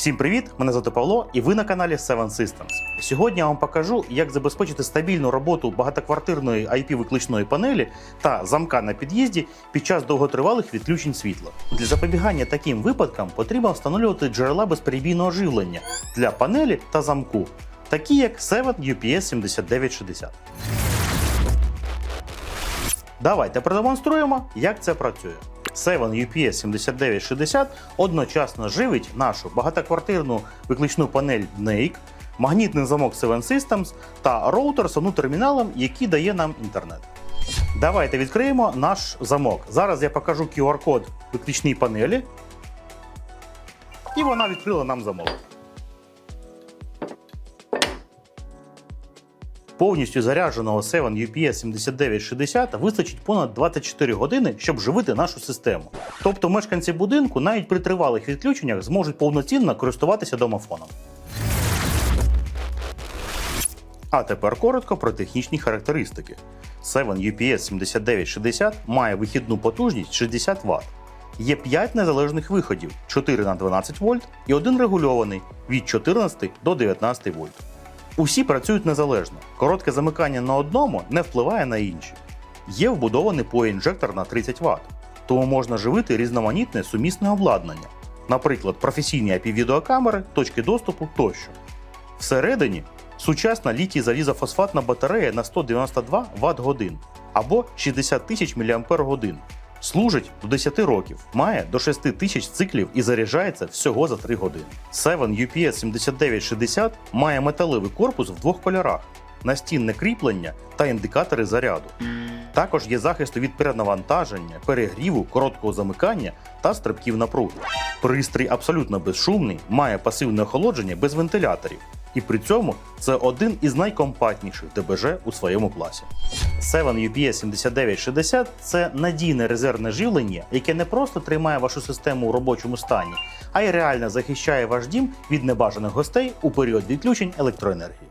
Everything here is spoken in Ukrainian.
Всім привіт! Мене звати Павло, і ви на каналі Seven Systems. Сьогодні я вам покажу, як забезпечити стабільну роботу багатоквартирної IP-викличної панелі та замка на під'їзді під час довготривалих відключень світла. Для запобігання таким випадкам потрібно встановлювати джерела безперебійного живлення для панелі та замку, такі як 7 UPS 7960. Давайте продемонструємо, як це працює. 7 UPS 7960 одночасно живить нашу багатоквартирну виключну панель NAIC, магнітний замок Seven Systems та роутер з одним терміналом, який дає нам інтернет. Давайте відкриємо наш замок. Зараз я покажу QR-код виключній панелі, і вона відкрила нам замок. Повністю зарядженого 7 UPS 7960 вистачить понад 24 години, щоб живити нашу систему. Тобто мешканці будинку навіть при тривалих відключеннях зможуть повноцінно користуватися домофоном. А тепер коротко про технічні характеристики. 7 UPS 7960 має вихідну потужність 60 Вт. Є 5 незалежних виходів 4 на 12 вольт і один регульований від 14 до 19 вольт. Усі працюють незалежно. Коротке замикання на одному не впливає на інші. Є вбудований POE-інжектор на 30 Вт, тому можна живити різноманітне сумісне обладнання, наприклад, професійні IP-відеокамери, точки доступу тощо. Всередині сучасна літій залізофосфатна батарея на 192 Вт годин або 60 тисяч мАч. Служить до 10 років, має до 6 тисяч циклів і заряджається всього за 3 години. 7 UPS 7960 має металевий корпус в двох кольорах, настінне кріплення та індикатори заряду. Також є захист від перенавантаження, перегріву, короткого замикання та стрибків напруги. Пристрій абсолютно безшумний, має пасивне охолодження без вентиляторів. І при цьому це один із найкомпактніших ДБЖ у своєму класі. 7 UPS 7960 це надійне резервне живлення, яке не просто тримає вашу систему у робочому стані, а й реально захищає ваш дім від небажаних гостей у період відключень електроенергії.